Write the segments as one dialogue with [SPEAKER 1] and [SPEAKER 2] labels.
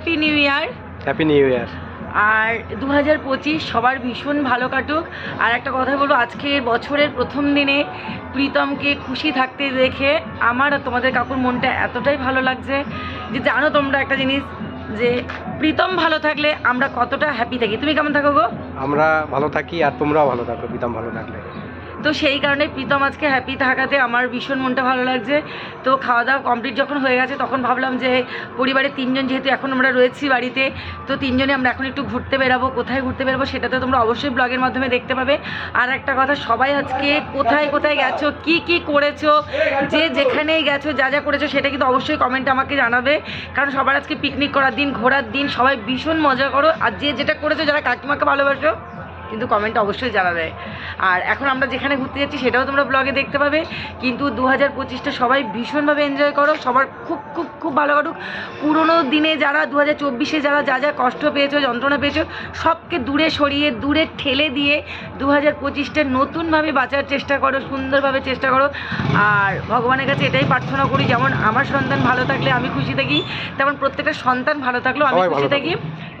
[SPEAKER 1] Happy new year
[SPEAKER 2] happy new year
[SPEAKER 1] আর দু হাজার পঁচিশ সবার ভীষণ ভালো কাটুক। আর একটা কথা বলব আজকের বছরের প্রথম দিনে প্রীতমকে খুশি থাকতে দেখে আমার আর তোমাদের কাকুর মনটা এতটাই ভালো লাগছে যে জানো তোমরা একটা জিনিস যে প্রীতম ভালো থাকলে আমরা কতটা হ্যাপি থাকি। তুমি কেমন থাকো গো?
[SPEAKER 2] আমরা ভালো থাকি আর তোমরাও ভালো থাকো প্রীতম ভালো থাকলে।
[SPEAKER 1] তো সেই কারণে প্রীতম আজকে হ্যাপি থাকাতে আমার ভীষণ মনটা ভালো লাগছে। তো খাওয়া দাওয়া কমপ্লিট যখন হয়ে গেছে, তখন ভাবলাম যে পরিবারের তিনজন যেহেতু এখন আমরা রয়েছি বাড়িতে, তো তিনজনে আমরা এখন একটু ঘুরতে বেরাবো, কোথায় ঘুরতে বেরাবো সেটা তো তোমরা অবশ্যই ব্লগের মাধ্যমে দেখতে পাবে। আর একটা কথা, সবাই আজকে কোথায় কোথায় গেছো, কি কি করেছ, যে যেখানেই গেছো, যা যা করেছ সেটা কিন্তু অবশ্যই কমেন্টে আমাকে জানাবে। কারণ সবার আজকে পিকনিক করার দিন, ঘোরার দিন, সবাই ভীষণ মজা করো। আর যে যেটা করেছ, যারা কাকিমাকে ভালোবাসো কিন্তু কমেন্টে অবশ্যই জানাবে আর এখন আমরা যেখানে ঘুরতে যাচ্ছি সেটাও তোমরা ব্লগে দেখতে পাবে। কিন্তু দু হাজার পঁচিশটা সবাই ভীষণভাবে এনজয় করো। সবার খুব খুব খুব ভালো কাটুক। পুরোনো দিনে যারা দু হাজার চব্বিশে যারা যা যা কষ্ট পেয়েছ যন্ত্রণা পেয়েছ সবকে দূরে সরিয়ে দূরে ঠেলে দিয়ে দু হাজার পঁচিশটা নতুনভাবে বাঁচার চেষ্টা করো সুন্দরভাবে চেষ্টা করো। আর ভগবানের কাছে এটাই প্রার্থনা করি যেমন আমার সন্তান ভালো থাকলে আমি খুশি থাকি তেমন প্রত্যেকটা সন্তান ভালো থাকলেও আমি খুশি থাকি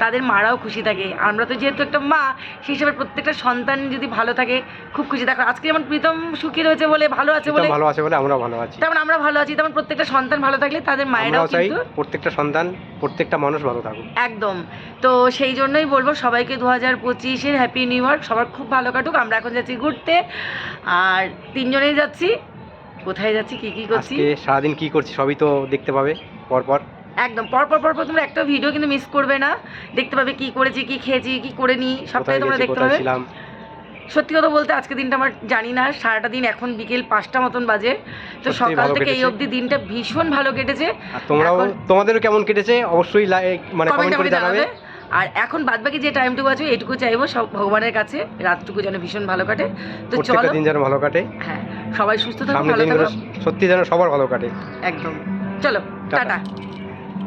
[SPEAKER 1] তাদের মারাও খুশি থাকে। আমরা তো যেহেতু একটা মা সেই হিসাবে প্রত্যেকটা সন্তান যদি ভালো থাকে খুব খুশি। দেখো আজকে যেমন প্রীতম সুখী রয়েছে বলে ভালো আছে বলে
[SPEAKER 2] ভালো আছে বলে আমরাও ভালো আছি।
[SPEAKER 1] তেমন আমরা ভালো আছি তেমন প্রত্যেকটা সন্তান ভালো থাকলে তাদের মায়েরাও কিন্তু
[SPEAKER 2] প্রত্যেকটা সন্তান প্রত্যেকটা মানুষ ভালো থাকুক।
[SPEAKER 1] একদম। তো সেই জন্যই বলব সবাইকে দু হাজার পঁচিশের হ্যাপি নিউ ইয়ার সবার খুব ভালো কাটুক। আমরা এখন যাচ্ছি ঘুরতে। আর তিনজনেই যাচ্ছি। কোথায় যাচ্ছি? কি কি করছি?
[SPEAKER 2] সারাদিন কি করছি সবই তো দেখতে পাবে পরপর।
[SPEAKER 1] একদম। পরপর পর পর পর তোমরা একটা ভিডিও কিন্তু মিস করবে না। দেখতে পাবে কি করেছি কি খেয়েছি কি করে নি সবটাই তোমরা দেখতে পাবে। সত্যি কথা বলতে আজকে দিনটা আমার জানি না সারাটা দিন এখন বিকেল পাঁচটা মতন বাজে। তো সকাল থেকে এই। অবধি দিনটা ভীষণ ভালো কেটেছে।
[SPEAKER 2] আর তোমরাও তোমাদেরও কেমন কেটেছে? অবশ্যই মানে
[SPEAKER 1] কমেন্ট
[SPEAKER 2] করে জানাবে।
[SPEAKER 1] আর এখন বাদবাকি যে টাইমটুকু আছে এইটুকু চাইব সব ভগবানের কাছে। রাতটুকু যেন ভীষণ ভালো কাটে। তো চলো।
[SPEAKER 2] দিন যেন ভালো কাটে।
[SPEAKER 1] হ্যাঁ সবাই সুস্থ থাকো ভালো থাকো।
[SPEAKER 2] সত্যি যেন সবার ভালো কাটে।
[SPEAKER 1] একদম। চলো। টাটা।